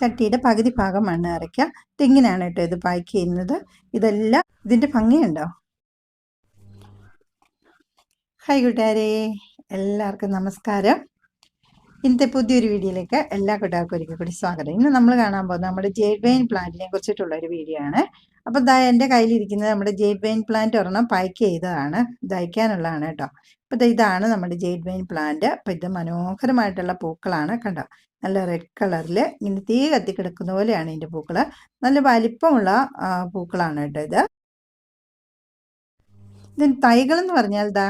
ചട്ടിയുടെ പകുതി ഭാഗം മണ്ണ് നിറയ്ക്കുക തെങ്ങിനാണ് കേട്ടോ ഇത് പാക്ക് ചെയ്യുന്നത്. ഇതെല്ലാം ഇതിന്റെ ഭംഗിയുണ്ടോ? ഹായ് കൂട്ടുകാരെ എല്ലാവർക്കും നമസ്കാരം. ഇന്നത്തെ പുതിയൊരു വീഡിയോയിലേക്ക് എല്ലാ കൂട്ടുകാർക്കും ഒരിക്കൽ കൂടി സ്വാഗതം. ഇന്ന് നമ്മൾ കാണാൻ പോകുന്നത് നമ്മുടെ ജേഡ്വൈൻ പ്ലാന്റിനെ കുറിച്ചിട്ടുള്ള ഒരു വീഡിയോ ആണ്. അപ്പോൾ ഇതാ എന്റെ കയ്യിലിരിക്കുന്നത് നമ്മുടെ ജെയ്ഡ് വെയിൻ പ്ലാന്റ് ഒരെണ്ണം പാക്ക് ചെയ്തതാണ്. ദഹിക്കാനുള്ളതാണ് കേട്ടോ. അപ്പോൾ ഇതാണ് നമ്മുടെ ജെയ്ഡ് വെയിൻ പ്ലാന്റ്. അപ്പോൾ ഇത് മനോഹരമായിട്ടുള്ള പൂക്കളാണ് കണ്ടോ. നല്ല റെഡ് കളറിൽ ഇങ്ങനെ തീ കത്തി കിടക്കുന്ന പോലെയാണ് ഇതിന്റെ പൂക്കൾ നല്ല വലിപ്പമുള്ള പൂക്കളാണ് കേട്ടോ ഇത്. ഇതിന് തൈകൾ എന്ന് പറഞ്ഞാൽ ഇതാ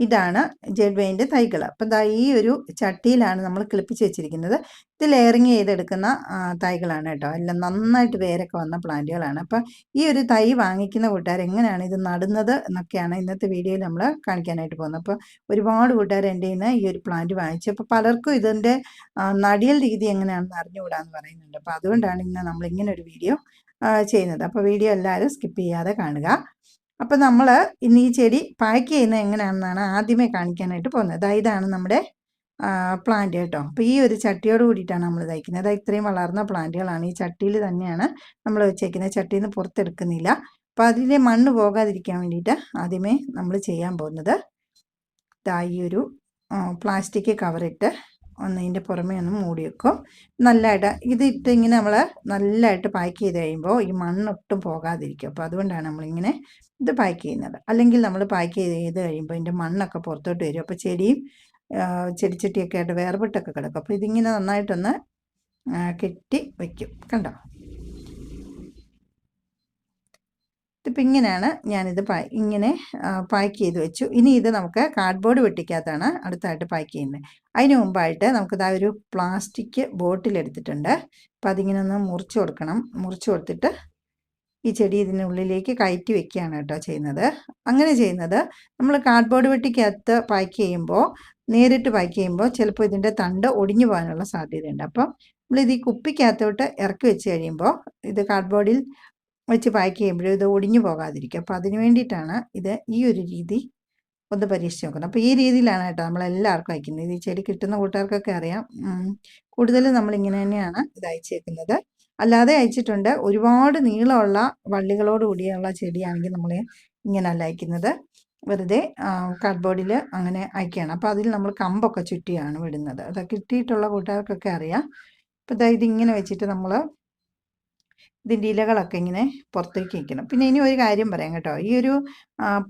ഇതാണ് ജെഡ് തൈകൾ. അപ്പം ദാ ഈ ഒരു ചട്ടിയിലാണ് നമ്മൾ കിളിപ്പിച്ച് വെച്ചിരിക്കുന്നത്. ഇത് ലെയറിങ് ചെയ്തെടുക്കുന്ന തൈകളാണ് കേട്ടോ. എല്ലാം നന്നായിട്ട് വേരൊക്കെ വന്ന പ്ലാന്റുകളാണ്. അപ്പം ഈ ഒരു തൈ വാങ്ങിക്കുന്ന കൂട്ടുകാർ എങ്ങനെയാണ് ഇത് നടുന്നത് എന്നൊക്കെയാണ് ഇന്നത്തെ വീഡിയോയിൽ നമ്മൾ കാണിക്കാനായിട്ട് പോകുന്നത്. അപ്പോൾ ഒരുപാട് കൂട്ടുകാർ എന്റെ നിന്ന് ഈ ഒരു പ്ലാന്റ് വാങ്ങിച്ചു. അപ്പോൾ പലർക്കും ഇതിന്റെ നടിയൽ രീതി എങ്ങനെയാണെന്ന് അറിഞ്ഞുകൂടാന്ന് പറയുന്നുണ്ട്. അപ്പോൾ അതുകൊണ്ടാണ് ഇന്ന് നമ്മൾ ഇങ്ങനെ ഒരു വീഡിയോ ചെയ്യുന്നത്. അപ്പോൾ വീഡിയോ എല്ലാവരും സ്കിപ്പ് ചെയ്യാതെ കാണുക. അപ്പോൾ നമ്മൾ ഇന്ന് ഈ ചെടി പാക്ക് ചെയ്യുന്നത് എങ്ങനെയാണെന്നാണ് ആദ്യമേ കാണിക്കാനായിട്ട് പോകുന്നത്. ഇതാണ് നമ്മുടെ പ്ലാന്റ് കേട്ടോ. അപ്പോൾ ഈ ഒരു ചട്ടിയോട് കൂടിയിട്ടാണ് നമ്മൾ തയ്ക്കുന്നത്. അതായത് ഇത്രയും വളർന്ന പ്ലാന്റുകളാണ് ഈ ചട്ടിയിൽ തന്നെയാണ് നമ്മൾ വെച്ചേക്കുന്നത്. ചട്ടിയിൽ നിന്ന് പുറത്തെടുക്കുന്നില്ല. അപ്പോൾ അതിന്റെ മണ്ണ് പോകാതിരിക്കാൻ വേണ്ടിയിട്ട് ആദ്യമേ നമ്മൾ ചെയ്യാൻ പോകുന്നത്. ഇതാ ഈ ഒരു പ്ലാസ്റ്റിക് കവറിട്ട് ഒന്ന് ഇതിന്റെ പുറമേ ഒന്ന് മൂടി വെക്കും. നല്ലതായിട്ട് ഇത് ഇട്ട് ഇങ്ങനെ നമ്മൾ നല്ലതായിട്ട് പാക്ക് ചെയ്ത് കഴിയുമ്പോൾ ഈ മണ്ണൊട്ടും പോകാതിരിക്കും. അപ്പോൾ അതുകൊണ്ടാണ് നമ്മളിങ്ങനെ ഇത് പാക്ക് ചെയ്യുന്നത്. അല്ലെങ്കിൽ നമ്മൾ പാക്ക് ചെയ്ത് കഴിയുമ്പോൾ ഇതിന്റെ മണ്ണൊക്കെ പുറത്തോട്ട് വരും. അപ്പോൾ ചെടിയും ചെടിച്ചട്ടിയൊക്കെ ആയിട്ട് വേർപെട്ടൊക്കെ കിടക്കും. അപ്പോൾ ഇതിങ്ങനെ നന്നായിട്ടൊന്ന് കെട്ടി വയ്ക്കും. കണ്ടോ? ഇതിപ്പോൾ ഇങ്ങനെയാണ് ഞാനിത് പാ ഇങ്ങനെ പാക്ക് ചെയ്ത് വെച്ചു. ഇനി ഇത് നമുക്ക് കാർഡ്ബോർഡ് വെട്ടിക്കകത്താണ് അടുത്തായിട്ട് പാക്ക് ചെയ്യുന്നത്. അതിന് മുമ്പായിട്ട് നമുക്കിതാ ഒരു പ്ലാസ്റ്റിക് ബോട്ടിൽ എടുത്തിട്ടുണ്ട് അപ്പോൾ അതിങ്ങനെ ഒന്ന് മുറിച്ച് കൊടുക്കണം. മുറിച്ച് കൊടുത്തിട്ട് ഈ ചെടി ഇതിനുള്ളിലേക്ക് കയറ്റി വെക്കുകയാണ് കേട്ടോ ചെയ്യുന്നത്. അങ്ങനെ ചെയ്യുന്നത് നമ്മൾ കാർഡ്ബോർഡ് വെട്ടിക്കകത്ത് പാക്ക് ചെയ്യുമ്പോൾ നേരിട്ട് പാക്ക് ചെയ്യുമ്പോൾ ചിലപ്പോൾ ഇതിന്റെ തണ്ട് ഒടിഞ്ഞു പോകാനുള്ള സാധ്യതയുണ്ട്. അപ്പം നമ്മളിത് ഈ കുപ്പിക്കകത്തോട്ട് ഇറക്കി വെച്ച് കഴിയുമ്പോൾ ഇത് കാർഡ്ബോർഡിൽ വെച്ച് പാക്ക് ചെയ്യുമ്പോഴും ഇത് ഒടിഞ്ഞു പോകാതിരിക്കും. അപ്പോൾ അതിന് വേണ്ടിയിട്ടാണ് ഇത് ഈ ഒരു രീതി ഒന്ന് പരീക്ഷിച്ച് നോക്കുന്നത്. അപ്പോൾ ഈ രീതിയിലാണ് കേട്ടോ നമ്മളെല്ലാവർക്കും അയക്കുന്നത്. ഈ ചെടി കിട്ടുന്ന കൂട്ടുകാർക്കൊക്കെ അറിയാം. കൂടുതലും നമ്മളിങ്ങനെ തന്നെയാണ് ഇത് അയച്ചേക്കുന്നത്. അല്ലാതെ അയച്ചിട്ടുണ്ട്. ഒരുപാട് നീളമുള്ള വള്ളികളോട് കൂടിയുള്ള ചെടിയാണെങ്കിൽ നമ്മൾ ഇങ്ങനെയല്ല അയക്കുന്നത്. വെറുതെ കാർഡ്ബോർഡിൽ അങ്ങനെ അയക്കുകയാണ്. അപ്പോൾ അതിൽ നമ്മൾ കമ്പൊക്കെ ചുറ്റിയാണ് വിടുന്നത്. അത് കിട്ടിയിട്ടുള്ള കൂട്ടുകാർക്കൊക്കെ അറിയാം. അപ്പോൾ ഇങ്ങനെ വെച്ചിട്ട് നമ്മൾ ഇതിന്റെ ഇലകളൊക്കെ ഇങ്ങനെ പുറത്തേക്ക് വയ്ക്കണം. പിന്നെ ഇനി ഒരു കാര്യം പറയാം കേട്ടോ. ഈ ഒരു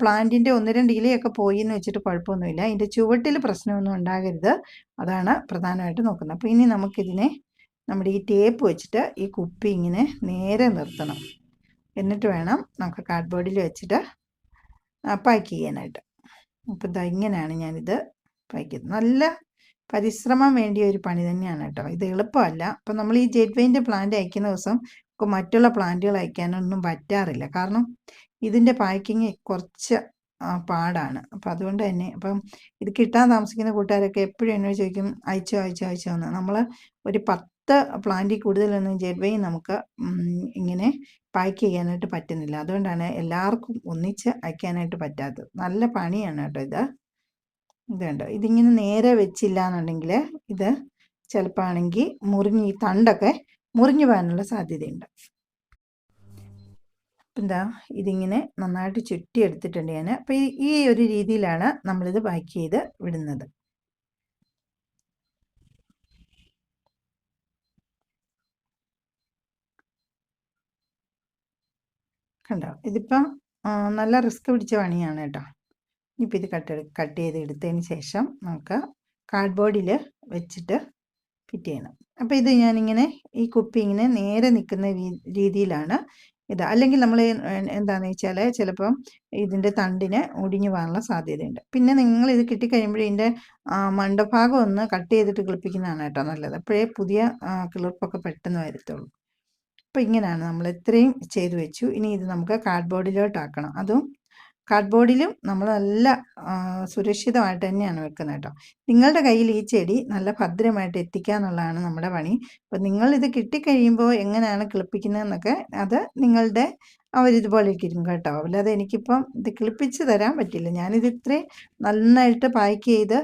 പ്ലാന്റിന്റെ ഒന്ന് രണ്ട് ഇലയൊക്കെ പോയി എന്ന് വെച്ചിട്ട് കുഴപ്പമൊന്നുമില്ല. ഇതിന്റെ ചുവട്ടിൽ പ്രശ്നമൊന്നും ഉണ്ടാകരുത്. അതാണ് പ്രധാനമായിട്ട് നോക്കുന്നത്. അപ്പോൾ ഇനി നമുക്കിതിനെ നമ്മുടെ ഈ ടേപ്പ് വെച്ചിട്ട് ഈ കുപ്പി ഇങ്ങനെ നേരെ നിർത്തണം. എന്നിട്ട് വേണം നമുക്ക് കാർഡ്ബോർഡിൽ വെച്ചിട്ട് പാക്ക് ചെയ്യാനായിട്ട്. അപ്പോൾ ഇതാ ഇങ്ങനെയാണ് ഞാനിത് പാക്ക് നല്ല പരിശ്രമം വേണ്ടിയ ഒരു പണി തന്നെയാണ് കേട്ടോ. ഇത് എളുപ്പമല്ല. അപ്പം നമ്മൾ ഈ ജെറ്റ് വെയിന്റെ പ്ലാന്റ് അയക്കുന്ന ദിവസം മറ്റുള്ള പ്ലാന്റുകൾ അയക്കാനൊന്നും പറ്റാറില്ല. കാരണം ഇതിന്റെ പാക്കിങ് കുറച്ച് പാടാണ്. അപ്പം അതുകൊണ്ട് തന്നെ അപ്പം ഇത് കിട്ടാൻ താമസിക്കുന്ന കൂട്ടുകാരൊക്കെ എപ്പോഴും എന്നോട് ചോദിക്കും അയച്ചോ അയച്ചോ അയച്ചോ എന്ന്. നമ്മൾ ഒരു പത്ത് പ്ലാന്റിൽ കൂടുതലൊന്നും ജെഡ്വൈൻ നമുക്ക് ഇങ്ങനെ പാക്ക് ചെയ്യാനായിട്ട് പറ്റുന്നില്ല. അതുകൊണ്ടാണ് എല്ലാവർക്കും ഒന്നിച്ച് അയക്കാനായിട്ട് പറ്റാത്തത്. നല്ല പണിയാണ് കേട്ടോ ഇത്. ഇതുണ്ട് ഇതിങ്ങനെ നേരെ വെച്ചില്ല എന്നുണ്ടെങ്കിൽ ഇത് ചിലപ്പോൾ ആണെങ്കിൽ മുറിഞ്ഞ് തണ്ടൊക്കെ മുറിഞ്ഞു പോകാനുള്ള സാധ്യതയുണ്ട്. എന്താ ഇതിങ്ങനെ നന്നായിട്ട് ചുറ്റി എടുത്തിട്ടുണ്ട് ഞാൻ അപ്പോൾ ഈ ഒരു രീതിയിലാണ് നമ്മളിത് പാക്ക് ചെയ്ത് വിടുന്നത്. കണ്ടോ? ഇതിപ്പം നല്ല റിസ്ക് പിടിച്ച പണിയാണ് കേട്ടോ. ഇനിയിപ്പോൾ ഇത് കട്ട് കട്ട് ചെയ്ത് എടുത്തതിന് ശേഷം നമുക്ക് കാർഡ്ബോർഡിൽ വെച്ചിട്ട് ഫിറ്റ് ചെയ്യണം. അപ്പോൾ ഇത് ഞാനിങ്ങനെ ഈ കുപ്പി ഇങ്ങനെ നേരെ നിൽക്കുന്ന രീതിയിലാണ് ഇത്. അല്ലെങ്കിൽ നമ്മൾ എന്താണെന്ന് വെച്ചാൽ ചിലപ്പം ഇതിന്റെ തണ്ടിനെ ഒടിഞ്ഞു പോകാനുള്ള സാധ്യതയുണ്ട്. പിന്നെ നിങ്ങൾ ഇത് കിട്ടിക്കഴിയുമ്പോൾ ഇതിന്റെ മണ്ടഭാഗം ഒന്ന് കട്ട് ചെയ്തിട്ട് കിളിപ്പിക്കുന്നതാണ് കേട്ടോ നല്ലത്. അപ്പോഴേ പുതിയ കിളിർപ്പൊക്കെ പെട്ടെന്ന് വരത്തുള്ളൂ. അപ്പോൾ ഇങ്ങനെയാണ് നമ്മൾ ഇത്രയും ചെയ്ത് വെച്ചു. ഇനി ഇത് നമുക്ക് കാർഡ്ബോർഡിലോട്ടാക്കണം. അതും കാർഡ്ബോർഡിലും നമ്മൾ നല്ല സുരക്ഷിതമായിട്ട് തന്നെയാണ് വെക്കുന്നത് കേട്ടോ. നിങ്ങളുടെ കയ്യിൽ ഈ ചെടി നല്ല ഭദ്രമായിട്ട് എത്തിക്കുക എന്നുള്ളതാണ് നമ്മുടെ പണി. അപ്പോൾ നിങ്ങൾ ഇത് കിട്ടിക്കഴിയുമ്പോൾ എങ്ങനെയാണ് കിളിപ്പിക്കുന്നതെന്നൊക്കെ അത് നിങ്ങളുടെ അവരിതുപോലെ ഇരിക്കും കേട്ടോ. അല്ലാതെ എനിക്കിപ്പം ഇത് കിളിപ്പിച്ച് തരാൻ പറ്റില്ല. ഞാനിത് ഇത്രയും നന്നായിട്ട് പാക്ക് ചെയ്ത്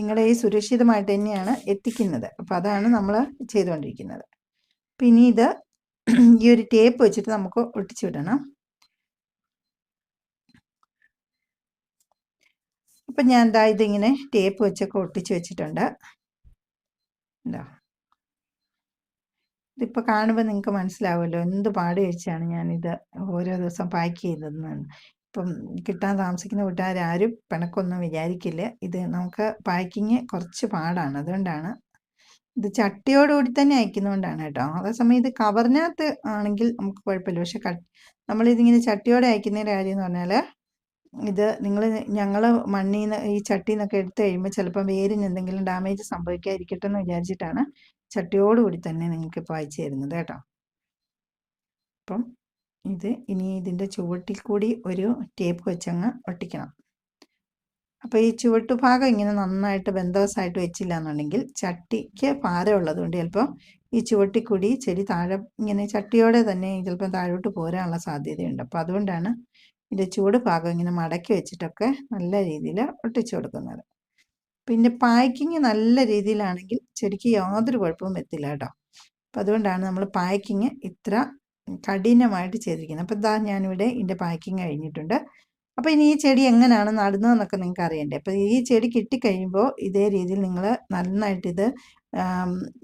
നിങ്ങളുടെ ഈ സുരക്ഷിതമായിട്ട് തന്നെയാണ് എത്തിക്കുന്നത്. അപ്പോൾ അതാണ് നമ്മൾ ചെയ്തുകൊണ്ടിരിക്കുന്നത്. പിന്നെ ഇത് ഈ ഒരു ടേപ്പ് വെച്ചിട്ട് നമുക്ക് ഒട്ടിച്ചു വിടണം. അപ്പം ഞാൻ എന്താ ഇതിങ്ങനെ ടേപ്പ് വെച്ചൊക്കെ ഒട്ടിച്ചു വെച്ചിട്ടുണ്ട്. എന്താ ഇതിപ്പോൾ കാണുമ്പോൾ നിങ്ങൾക്ക് മനസ്സിലാവുമല്ലോ എന്ത് പാട് ഞാൻ ഇത് ഓരോ ദിവസം പാക്ക് ചെയ്തതെന്ന് ഇപ്പം കിട്ടാൻ താമസിക്കുന്ന കൂട്ടുകാരും പിണക്കൊന്നും വിചാരിക്കില്ല. ഇത് നമുക്ക് പാക്കിങ് കുറച്ച് പാടാണ്. അതുകൊണ്ടാണ് ഇത് ചട്ടിയോടുകൂടി തന്നെ അയക്കുന്നതുകൊണ്ടാണ് കേട്ടോ. അതേസമയം ഇത് കവറിനകത്ത് ആണെങ്കിൽ നമുക്ക് കുഴപ്പമില്ല. പക്ഷെ കട്ട് നമ്മളിതിങ്ങനെ ചട്ടിയോടെ അയക്കുന്നതിന്റെ കാര്യം എന്ന് പറഞ്ഞാൽ ഇത് നിങ്ങൾ ഞങ്ങൾ മണ്ണിൽ നിന്ന് ഈ ചട്ടിയിൽ നിന്നൊക്കെ എടുത്തു കഴിയുമ്പോൾ ചിലപ്പോൾ വേരിന് എന്തെങ്കിലും ഡാമേജ് സംഭവിക്കാതിരിക്കട്ടെ എന്ന് വിചാരിച്ചിട്ടാണ് ചട്ടിയോടുകൂടി തന്നെ നിങ്ങൾക്ക് ഇപ്പോൾ അയച്ചു തരുന്നത് കേട്ടോ. അപ്പം ഇത് ഇനി ഇതിന്റെ ചുവട്ടിൽ കൂടി ഒരു ടേപ്പ് വെച്ചങ്ങ് ഒട്ടിക്കണം. അപ്പോൾ ഈ ചുവട്ടു ഭാഗം ഇങ്ങനെ നന്നായിട്ട് ബന്ധവസായിട്ട് വെച്ചില്ല എന്നുണ്ടെങ്കിൽ ചട്ടിക്ക് ഭാരമുള്ളത് കൊണ്ട് ചിലപ്പോൾ ഈ ചുവട്ടിക്കൂടി ചെടി താഴെ ഇങ്ങനെ ചട്ടിയോടെ തന്നെ ചിലപ്പോൾ താഴോട്ട് പോരാനുള്ള സാധ്യതയുണ്ട്. അപ്പോൾ അതുകൊണ്ടാണ് ഇതിന്റെ ചൂട് ഭാഗം ഇങ്ങനെ മടക്കി വെച്ചിട്ടൊക്കെ നല്ല രീതിയിൽ ഒട്ടിച്ചു കൊടുക്കുന്നത്. പിന്നെ പാക്കിങ് നല്ല രീതിയിലാണെങ്കിൽ ചെടിക്ക് യാതൊരു കുഴപ്പവും എത്തില്ല കേട്ടോ. അപ്പം അതുകൊണ്ടാണ് നമ്മൾ പാക്കിങ് ഇത്ര കഠിനമായിട്ട് ചെയ്തിരിക്കുന്നത്. അപ്പോൾ ഇതാ ഞാനിവിടെ ഇതിന്റെ പാക്കിങ് കഴിഞ്ഞിട്ടുണ്ട്. അപ്പോൾ ഇനി ഈ ചെടി എങ്ങനെയാണ് നടുന്നതെന്നൊക്കെ നിങ്ങൾക്ക് അറിയണ്ടേ. അപ്പോൾ ഈ ചെടി കിട്ടിക്കഴിയുമ്പോൾ ഇതേ രീതിയിൽ നിങ്ങൾ നന്നായിട്ടിത്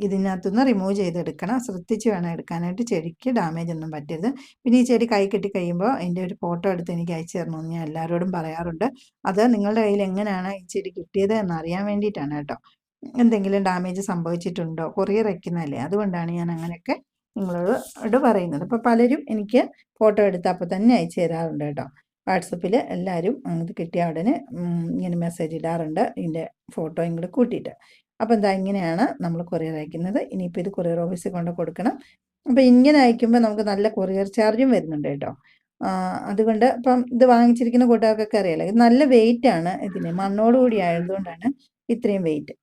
ഇതിനകത്തുനിന്ന് റിമൂവ് ചെയ്തെടുക്കണം. ശ്രദ്ധിച്ച് വേണം എടുക്കാനായിട്ട് ചെടിക്ക് ഡാമേജ് ഒന്നും പറ്റരുത്. പിന്നെ ഈ ചെടി കൈ കെട്ടി കഴിയുമ്പോൾ അതിന്റെ ഒരു ഫോട്ടോ എടുത്ത് എനിക്ക് അയച്ചു തരണമെന്ന് ഞാൻ എല്ലാവരോടും പറയാറുണ്ട്. അത് നിങ്ങളുടെ കയ്യിൽ എങ്ങനെയാണ് ഈ ചെടി കിട്ടിയത് എന്ന് അറിയാൻ വേണ്ടിയിട്ടാണ് കേട്ടോ. എന്തെങ്കിലും ഡാമേജ് സംഭവിച്ചിട്ടുണ്ടോ? കൊറിയർ അയക്കുന്നതല്ലേ അതുകൊണ്ടാണ് ഞാൻ അങ്ങനെയൊക്കെ നിങ്ങളോട് പറയുന്നത്. അപ്പോൾ പലരും എനിക്ക് ഫോട്ടോ എടുത്ത് അപ്പോൾ തന്നെ അയച്ചു തരാറുണ്ട് കേട്ടോ. വാട്സപ്പിൽ എല്ലാവരും ഇത് കിട്ടിയ ഉടനെ ഇങ്ങനെ മെസ്സേജ് ഇടാറുണ്ട്. ഇതിന്റെ ഫോട്ടോയും കൂടെ കൂട്ടിയിട്ട്. അപ്പോൾ എന്താ ഇങ്ങനെയാണ് നമ്മൾ കൊറിയർ അയക്കുന്നത്. ഇനിയിപ്പോൾ ഇത് കൊറിയർ ഓഫീസിൽ കൊണ്ട് കൊടുക്കണം. അപ്പോൾ ഇങ്ങനെ അയക്കുമ്പോൾ നമുക്ക് നല്ല കൊറിയർ ചാർജും വരുന്നുണ്ട് കേട്ടോ. അതുകൊണ്ട് ഇപ്പം ഇത് വാങ്ങിച്ചിരിക്കുന്ന കൂട്ടുകാർക്കൊക്കെ അറിയാലോ ഇത് നല്ല വെയിറ്റ് ആണ് ഇതിന്. മണ്ണോടുകൂടി ആയതുകൊണ്ടാണ് ഇത്രയും വെയിറ്റ്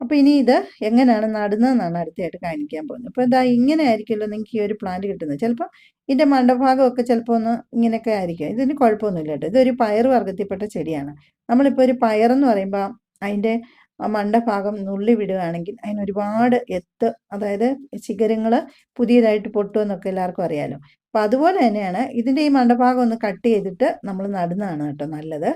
അപ്പോൾ ഇനി ഇത് എങ്ങനെയാണ് നടുന്നതെന്നാണ് അടുത്തായിട്ട് കാണിക്കാൻ പോകുന്നത്. അപ്പോൾ ഇതാ ഇങ്ങനെ ആയിരിക്കുമല്ലോ നിങ്ങൾക്ക് ഈ ഒരു പ്ലാന്റ് കിട്ടുന്നത്. ചിലപ്പോൾ ഇതിന്റെ മണ്ടഭാഗമൊക്കെ ചിലപ്പോൾ ഒന്ന് ഇങ്ങനെയൊക്കെ ആയിരിക്കും. ഇതിന് കുഴപ്പമൊന്നുമില്ല കേട്ടോ. ഇതൊരു പയർ വർഗത്തിൽപ്പെട്ട ചെടിയാണ്. നമ്മളിപ്പോൾ ഒരു പയറെന്ന് പറയുമ്പോൾ അതിന്റെ മണ്ടഭാഗം നുള്ളി വിടുകയാണെങ്കിൽ അതിന് ഒരുപാട് എത്ത് അതായത് ശിഖരങ്ങൾ പുതിയതായിട്ട് പൊട്ടുമെന്നൊക്കെ എല്ലാവർക്കും അറിയാലോ. അപ്പോൾ അതുപോലെ തന്നെയാണ് ഇതിന്റെ ഈ മണ്ടഭാഗം ഒന്ന് കട്ട് ചെയ്തിട്ട് നമ്മൾ നടുന്നതാണ് കേട്ടോ നല്ലത്.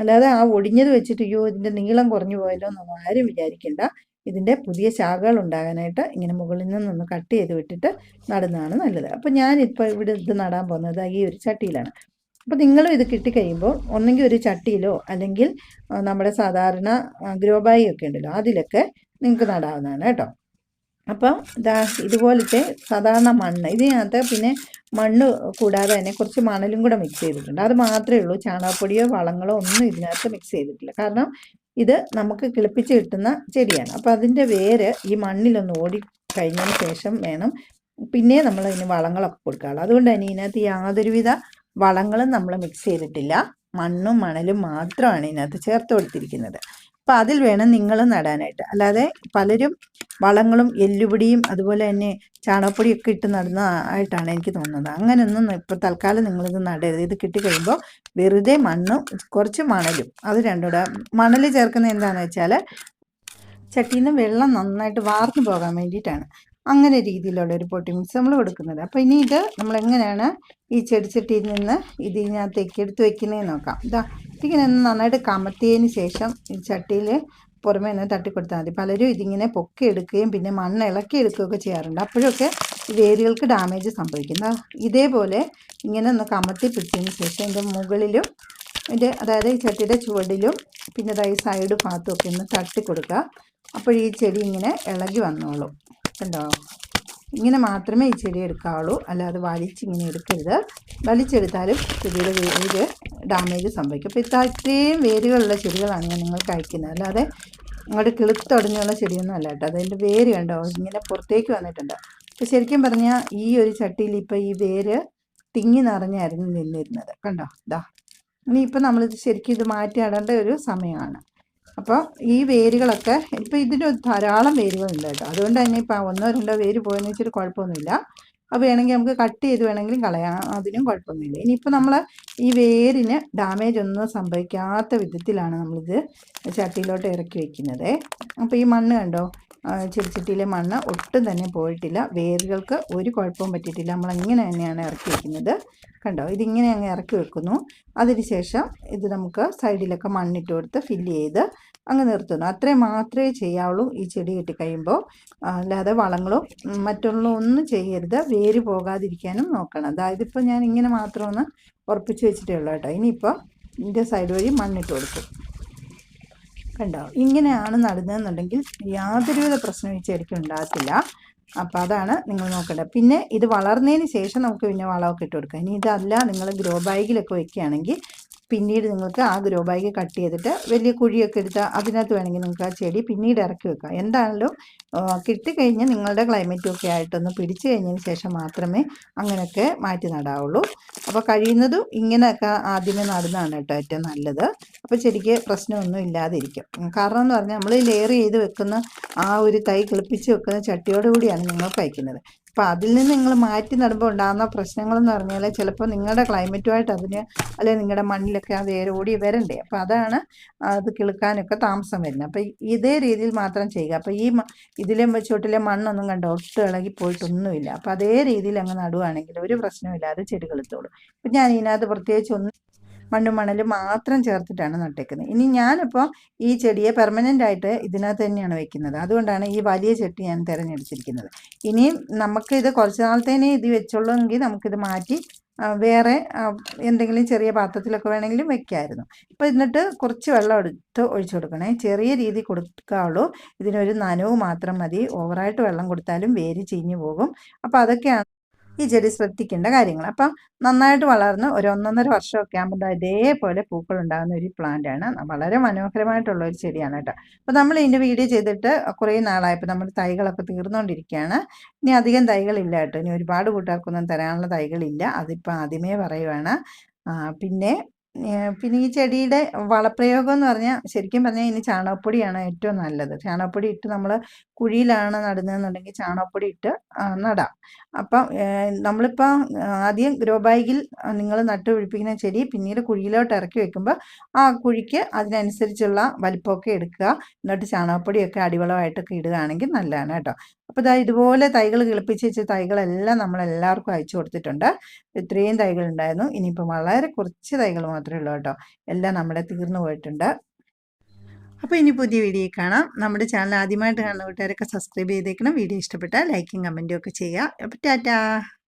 അല്ലാതെ ആ ഒടിഞ്ഞത് വെച്ചിട്ട് അയ്യോ ഇതിന്റെ നീളം കുറഞ്ഞു പോയല്ലോ എന്നൊന്നും ആരും വിചാരിക്കേണ്ട. ഇതിന്റെ പുതിയ ശാഖകൾ ഉണ്ടാകാനായിട്ട് ഇങ്ങനെ മുകളിൽ നിന്നൊന്ന് കട്ട് ചെയ്ത് വിട്ടിട്ട് നടുന്നതാണ് നല്ലത്. അപ്പോൾ ഞാനിപ്പോൾ ഇവിടെ ഇത് നടാൻ പോകുന്നത് ഈ ഒരു ചട്ടിയിലാണ്. അപ്പോൾ നിങ്ങളും ഇത് കിട്ടിക്കഴിയുമ്പോൾ ഒന്നെങ്കിൽ ഒരു ചട്ടിയിലോ അല്ലെങ്കിൽ നമ്മുടെ സാധാരണ ഗ്രോബായി ഒക്കെ ഉണ്ടല്ലോ അതിലൊക്കെ നിങ്ങൾക്ക് നടാവുന്നതാണ് കേട്ടോ. അപ്പോൾ ഇതാ ഇതുപോലത്തെ സാധാരണ മണ്ണ് ഇതിനകത്ത് പിന്നെ മണ്ണ് കൂടാതെ തന്നെ കുറച്ച് മണലും കൂടെ മിക്സ് ചെയ്തിട്ടുണ്ട്. അത് മാത്രമേ ഉള്ളൂ. ചാണകപ്പൊടിയോ വളങ്ങളോ ഒന്നും ഇതിനകത്ത് മിക്സ് ചെയ്തിട്ടില്ല. കാരണം ഇത് നമുക്ക് കിളിപ്പിച്ച് കിട്ടുന്ന ചെടിയാണ്. അപ്പോൾ അതിന്റെ വേര് ഈ മണ്ണിലൊന്ന് ഓടി കഴിഞ്ഞതിന് ശേഷം വേണം പിന്നെ നമ്മൾ അതിന് വളങ്ങളൊക്കെ കൊടുക്കാറുള്ളൂ അതുകൊണ്ട് തന്നെ ഇതിനകത്ത് യാതൊരുവിധ വളങ്ങളും നമ്മൾ മിക്സ് ചെയ്തിട്ടില്ല. മണ്ണും മണലും മാത്രമാണ് ഇതിനകത്ത് ചേർത്ത് കൊടുത്തിരിക്കുന്നത്. അപ്പം അതിൽ വേണം നിങ്ങൾ നടാനായിട്ട്. അല്ലാതെ പലരും വളങ്ങളും എല്ലുപൊടിയും അതുപോലെ തന്നെ ചാണകപ്പൊടിയൊക്കെ ഇട്ട് നടുന്ന ആയിട്ടാണ് എനിക്ക് തോന്നുന്നത്. അങ്ങനെയൊന്നും ഇപ്പോൾ തൽക്കാലം നിങ്ങളിത് നടരുത്. ഇത് കിട്ടിക്കഴിയുമ്പോൾ വെറുതെ മണ്ണും കുറച്ച് മണലും അത് രണ്ടുകൂടെ മണൽ ചേർക്കുന്നത് എന്താണെന്ന് വെച്ചാൽ ചട്ടിയിൽ നിന്ന് വെള്ളം നന്നായിട്ട് വാർന്നു പോകാൻ വേണ്ടിയിട്ടാണ്. അങ്ങനെ രീതിയിലുള്ള ഒരു പൊട്ടി മിക്സ് നമ്മൾ കൊടുക്കുന്നത്. അപ്പോൾ ഇനി ഇത് നമ്മൾ എങ്ങനെയാണ് ഈ ചെടിച്ചട്ടിയിൽ നിന്ന് ഇതിനകത്തേക്ക് എടുത്ത് വെക്കുന്നതെന്ന് നോക്കാം. ഇതാ ഇതിങ്ങനെ നന്നായിട്ട് കമത്തിയതിന് ശേഷം ഈ ചട്ടിയിൽ പുറമേ ഒന്ന് തട്ടിക്കൊടുത്താൽ മതി. പലരും ഇതിങ്ങനെ പൊക്കി എടുക്കുകയും പിന്നെ മണ്ണ് ഇളക്കി എടുക്കുകയൊക്കെ ചെയ്യാറുണ്ട്. അപ്പോഴൊക്കെ വേരുകൾക്ക് ഡാമേജ് സംഭവിക്കുന്ന ഇതേപോലെ ഇങ്ങനെ ഒന്ന് കമത്തി പിടിച്ചതിന് ശേഷം ഇതിന്റെ മുകളിലും ഇതിന്റെ അതായത് ഈ ചട്ടിയുടെ ചുവടിലും പിന്നെ അതായത് സൈഡ് ഭാഗത്തും ഒക്കെ ഒന്ന് തട്ടി കൊടുക്കുക അപ്പോൾ ഈ ചെടി ഇങ്ങനെ ഇളകി വന്നോളും. കണ്ടോ ഇങ്ങനെ മാത്രമേ ഈ ചെടി എടുക്കാവുള്ളൂ. അല്ലാതെ വലിച്ചിങ്ങനെ എടുക്കരുത്. വലിച്ചെടുത്താലും ചെടിയുടെ വേര് ഡാമേജ് സംഭവിക്കും. അപ്പോൾ ഇത്ര ഇത്രയും വേരുകളുള്ള ചെടികളാണ് ഞാൻ നിങ്ങൾക്ക് അയക്കുന്നത് അല്ലാതെ അങ്ങോട്ട് കിളുത്തൊടഞ്ഞുള്ള ചെടിയൊന്നും അല്ല കേട്ടോ. അതിന്റെ വേര് കണ്ടോ? ഇങ്ങനെ പുറത്തേക്ക് വന്നിട്ടുണ്ട്. അപ്പോൾ ശരിക്കും പറഞ്ഞാൽ ഈ ഒരു ചട്ടിയിൽ ഇപ്പോൾ ഈ വേര് തിങ്ങി നിറഞ്ഞായിരുന്നു നിന്നിരുന്നത്. കണ്ടോ? ഇതാ ഇനിയിപ്പോൾ നമ്മളിത് ശരിക്കും ഇത് മാറ്റി ഒരു സമയമാണ്. അപ്പോൾ ഈ വേരുകളൊക്കെ ഇപ്പോൾ ഇതിന് ധാരാളം വേരുകളുണ്ട് കേട്ടോ. അതുകൊണ്ട് തന്നെ ഇപ്പോൾ ഒന്നോ രണ്ടോ വേര് പോയെന്ന് വെച്ചിട്ട് കുഴപ്പമൊന്നുമില്ല. അപ്പോൾ വേണമെങ്കിൽ നമുക്ക് കട്ട് ചെയ്ത് വേണമെങ്കിലും കളയാം. അതിനും കുഴപ്പമൊന്നുമില്ല. ഇനിയിപ്പോൾ നമ്മൾ ഈ വേരിന് ഡാമേജ് ഒന്നും സംഭവിക്കാത്ത വിധത്തിലാണ് നമ്മളിത് ചട്ടിയിലോട്ട് ഇറക്കി വെക്കുന്നത്. അപ്പോൾ ഈ മണ്ണ് കണ്ടോ? ചെടിച്ചട്ടിയിലെ മണ്ണ് ഒട്ടും തന്നെ പോയിട്ടില്ല. വേരുകൾക്ക് ഒരു കുഴപ്പവും പറ്റിയിട്ടില്ല. നമ്മൾ ഇങ്ങനെ തന്നെയാണ് ഇറക്കി വെക്കുന്നത്? കണ്ടോ? ഇതിങ്ങനെ അങ്ങ് ഇറക്കി വെക്കുന്നു. അതിനുശേഷം ഇത് നമുക്ക് സൈഡിലൊക്കെ മണ്ണിട്ട് കൊടുത്ത് ഫില്ല് ചെയ്ത് അങ്ങ് നിർത്തുന്നു. അത്രയും മാത്രമേ ചെയ്യാവുള്ളൂ ഈ ചെടി കിട്ടിക്കഴിയുമ്പോൾ. അല്ലാതെ വളങ്ങളും മറ്റുള്ള ഒന്നും ചെയ്യരുത്. വേര് പോകാതിരിക്കാനും നോക്കണം. അതായത് ഇപ്പോൾ ഞാൻ ഇങ്ങനെ മാത്രമൊന്ന് ഉറപ്പിച്ച് വെച്ചിട്ടേ ഉള്ളൂ കേട്ടോ. ഇനിയിപ്പോൾ ഇതിന്റെ സൈഡ് വഴി മണ്ണിട്ട് കൊടുക്കും. കണ്ടോ ഇങ്ങനെയാണ് നടുന്നതെന്നുണ്ടെങ്കിൽ യാതൊരുവിധ പ്രശ്നവും ഈ ചെടിക്ക് ഉണ്ടാകത്തില്ല. അപ്പോൾ അതാണ് നിങ്ങൾ നോക്കേണ്ടത്. പിന്നെ ഇത് വളർന്നതിന് ശേഷം നമുക്ക് പിന്നെ വളമൊക്കെ ഇട്ട് കൊടുക്കാം ഇനി ഇതല്ല നിങ്ങൾ ഗ്രോ ബാഗിലൊക്കെ വെക്കുകയാണെങ്കിൽ പിന്നീട് നിങ്ങൾക്ക് ആ ഗ്രോ ബാഗ് കട്ട് ചെയ്തിട്ട് വലിയ കുഴിയൊക്കെ എടുത്ത് അതിനകത്ത് വേണമെങ്കിൽ നിങ്ങൾക്ക് ആ ചെടി പിന്നീട് ഇറക്കി വെക്കാം. എന്താണല്ലോ കിട്ടിക്കഴിഞ്ഞാൽ കിട്ടിക്കഴിഞ്ഞ് നിങ്ങളുടെ ക്ലൈമറ്റും ഒക്കെ ആയിട്ടൊന്ന് പിടിച്ചു കഴിഞ്ഞതിന് ശേഷം മാത്രമേ അങ്ങനെയൊക്കെ മാറ്റി നടാവുള്ളൂ. അപ്പോൾ കഴിയുന്നതും ഇങ്ങനെയൊക്കെ ആദ്യമേ നടുന്നതാണ് കേട്ടോ ഏറ്റവും നല്ലത്. അപ്പോൾ ചെടിക്ക് പ്രശ്നമൊന്നും ഇല്ലാതിരിക്കും. കാരണം എന്ന് പറഞ്ഞാൽ നമ്മൾ ലെയർ ചെയ്ത് വെക്കുന്ന ആ ഒരു തൈ കിളിപ്പിച്ച് വെക്കുന്ന ചട്ടിയോട് കൂടിയാണ് നിങ്ങൾ കഴിക്കുന്നത്. അപ്പോൾ അതിൽ നിന്ന് നിങ്ങൾ മാറ്റി നടുമ്പോൾ ഉണ്ടാകുന്ന പ്രശ്നങ്ങളെന്ന് പറഞ്ഞാൽ ചിലപ്പോൾ നിങ്ങളുടെ ക്ലൈമറ്റുമായിട്ട് അതിന് അല്ലെങ്കിൽ നിങ്ങളുടെ മണ്ണിലൊക്കെ അത് ഓടി വരണ്ടേ? അപ്പോൾ അതാണ് അത് കിളുക്കാനൊക്കെ താമസം വരുന്നത്. അപ്പോൾ ഇതേ രീതിയിൽ മാത്രം ചെയ്യുക. അപ്പോൾ ഈ ഇതിലും ഇതിലെ ചുവട്ടിലെ മണ്ണൊന്നും കണ്ടോ? ഒട്ടും ഇളകി പോയിട്ടൊന്നുമില്ല. അപ്പോൾ അതേ രീതിയിൽ അങ്ങ് നടുവാണെങ്കിൽ ഒരു പ്രശ്നമില്ലാതെ ചെടി കിളുത്തോളും അപ്പം ഞാൻ ഇതിനകത്ത് പ്രത്യേകിച്ച് ഒന്നും മണ്ണും മണലും മാത്രം ചേർത്തിട്ടാണ് നട്ടേക്കുന്നത്. ഇനി ഞാനിപ്പോൾ ഈ ചെടിയെ പെർമനന്റ് ആയിട്ട് ഇതിനകത്ത് തന്നെയാണ് വെക്കുന്നത്. അതുകൊണ്ടാണ് ഈ വലിയ ചെട്ടി ഞാൻ തിരഞ്ഞെടുത്തിരിക്കുന്നത്. ഇനിയും നമുക്ക് ഇത് കുറച്ച് നാളത്തേനെ ഇത് വെച്ചുള്ളൂ നമുക്കിത് മാറ്റി വേറെ എന്തെങ്കിലും ചെറിയ പാത്രത്തിലൊക്കെ വേണമെങ്കിലും വെക്കാമായിരുന്നു അപ്പോൾ എന്നിട്ട് കുറച്ച് വെള്ളം എടുത്ത് ഒഴിച്ചു കൊടുക്കണേ. ചെറിയ രീതി കൊടുക്കാവുള്ളൂ. ഇതിനൊരു നനവ് മാത്രം മതി. ഓവറായിട്ട് വെള്ളം കൊടുത്താലും വേര് ചീഞ്ഞു പോകും. അപ്പോൾ അതൊക്കെയാണ് ഈ ചെടി ശ്രദ്ധിക്കേണ്ട കാര്യങ്ങൾ. അപ്പം നന്നായിട്ട് വളർന്ന് ഒരു ഒന്നൊന്നര വർഷമൊക്കെ ആകുമ്പോൾ ഇതേപോലെ പൂക്കൾ ഉണ്ടാകുന്ന ഒരു പ്ലാന്റ് ആണ്. വളരെ മനോഹരമായിട്ടുള്ള ഒരു ചെടിയാണ് കേട്ടോ. അപ്പോൾ നമ്മൾ ഇതിന്റെ വീഡിയോ ചെയ്തിട്ട് കുറേ നാളായപ്പോൾ നമ്മുടെ തൈകളൊക്കെ തീർന്നുകൊണ്ടിരിക്കുകയാണ് ഇനി അധികം തൈകളില്ല കേട്ടോ. ഇനി ഒരുപാട് കൂട്ടുകാർക്കൊന്നും തരാനുള്ള തൈകളില്ല. അതിപ്പോൾ ആദ്യമേ പറയുവാണ്. പിന്നെ പിന്നെ ഈ ചെടിയുടെ വളപ്രയോഗം എന്ന് പറഞ്ഞാൽ ശരിക്കും പറഞ്ഞാൽ ഇനി ചാണകപ്പൊടിയാണ് ഏറ്റവും നല്ലത്. ചാണകപ്പൊടി ഇട്ട് നമ്മൾ കുഴിയിലാണ് നടുന്നതെന്നുണ്ടെങ്കിൽ ചാണകപ്പൊടി ഇട്ട് നടാം. അപ്പം നമ്മളിപ്പോൾ ആദ്യം ഗ്രോ ബാഗിൽ നിങ്ങൾ നട്ടു പിടിപ്പിക്കുന്ന ചെടി പിന്നീട് കുഴിയിലോട്ട് ഇറക്കി വെക്കുമ്പോൾ ആ കുഴിക്ക് അതിനനുസരിച്ചുള്ള വലിപ്പമൊക്കെ എടുക്കുക. എന്നിട്ട് ചാണകപ്പൊടിയൊക്കെ അടിവളമായിട്ടൊക്കെ ഇടുകയാണെങ്കിൽ നല്ലതാണ് കേട്ടോ. അപ്പോൾ ഇതാ ഇതുപോലെ തൈകൾ കിളിപ്പിച്ച് വെച്ച തൈകളെല്ലാം നമ്മൾ എല്ലാവർക്കും അയച്ചു കൊടുത്തിട്ടുണ്ട്. ഇത്രയും തൈകൾ ഉണ്ടായിരുന്നു ഇനിയിപ്പോൾ വളരെ കുറച്ച് തൈകൾ മാത്രമേ ഉള്ളൂ കേട്ടോ. എല്ലാം നമ്മുടെ തീർന്നു പോയിട്ടുണ്ട്. അപ്പോൾ ഇനി പുതിയ വീഡിയോ കാണാം. നമ്മുടെ ചാനൽ ആദ്യമായിട്ട് കാണുന്ന കൂട്ടുകാരൊക്കെ സബ്സ്ക്രൈബ് ചെയ്തേക്കണം. വീഡിയോ ഇഷ്ടപ്പെട്ടാൽ ലൈക്കും കമന്റും ഒക്കെ ചെയ്യുക. അപ്പോൾ ടാറ്റാ.